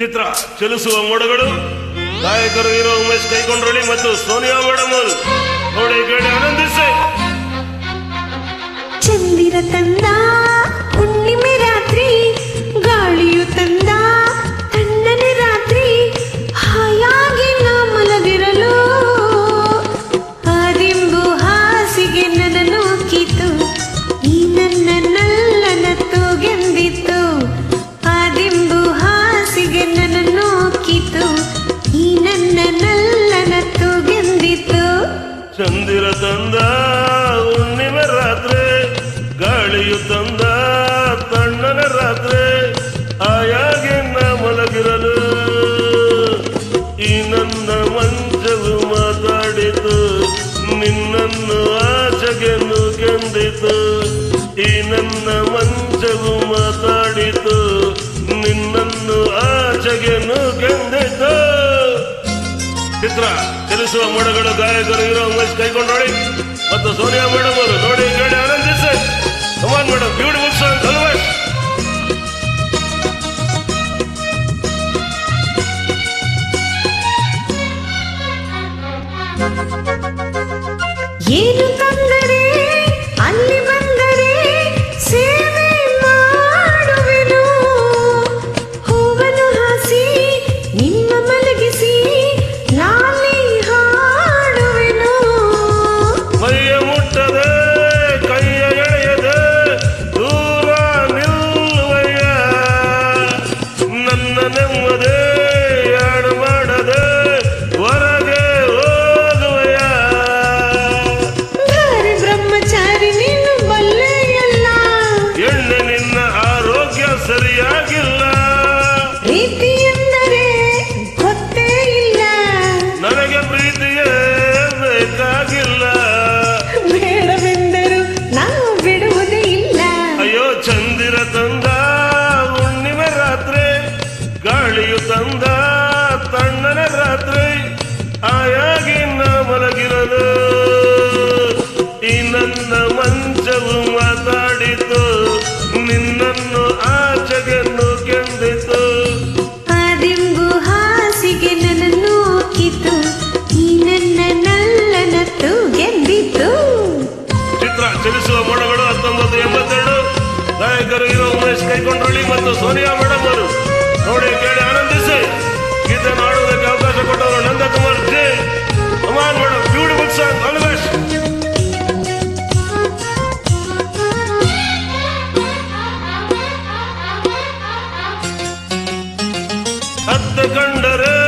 ಚಿತ್ರ ಚಲಿಸುವ ಮೋಡಗಳು, ಗಾಯಕರು ಹೀರೋ ಉಮೇಶ್ ಕೈಕೊಂಡ್ರಳಿ ಮತ್ತು ಸೋನಿಯಾ ಮೇಡಮ್ ಅವರು ನೋಡಿ ಕೇಳಿ ಆನಂದಿಸಿ. ಚಂದಿರ ತಂದ ತಂದ ತಣ್ಣನ ರಾತ್ರಿ ಆಯಾಗೆ ನಾ ಮಲಗಿರಲು. ಈ ನನ್ನ ಮಂಚವು ಮಾತಾಡಿತು, ನಿನ್ನನ್ನು ಆಚೆಗೆ ನುಗೆಂದಿತು ಈ ನನ್ನ ಮಂಚವು ಮಾತಾಡಿತು, ನಿನ್ನನ್ನು ಆಚೆಗೆ ನುಗೆಂದಿತು ಚಿತ್ರ ಚಲಿಸುವ ಮೋಡಗಳು ಗಾಯಕರು ಇರೋ ಉಮೇಶ್ ಕೈಕೊಂಡು ನೋಡಿ. ಮತ್ತು ಸೋನಿಯಾ ಮೇಡಮ್ ಅವರು ನೋಡಿ, ಕೇಳಿ, ಆನಂದಿಸಿ. Come on, madam. Beautiful song. Deliver. ஏறு கங்கரே ನನ್ನ ನೆಮ್ಮದೆ ಗಾಯಕರು ಇರೋ ಉಮೇಶ್ ಕೈಕೊಂಡ್ರಳ್ಳಿ ಮತ್ತು ಸೋನಿಯಾ ಮೇಡಮ್ ಅವರು. ನೋಡಿ, ಕೇಳಿ, ಆನಂದಿಸಿ. ಗೀತೆ ಮಾಡುವುದಕ್ಕೆ ಅವಕಾಶ ಕೊಟ್ಟವರು Nandakumar J. Aman madam beautiful song always ಹತ್ತು ಕಂಡರೆ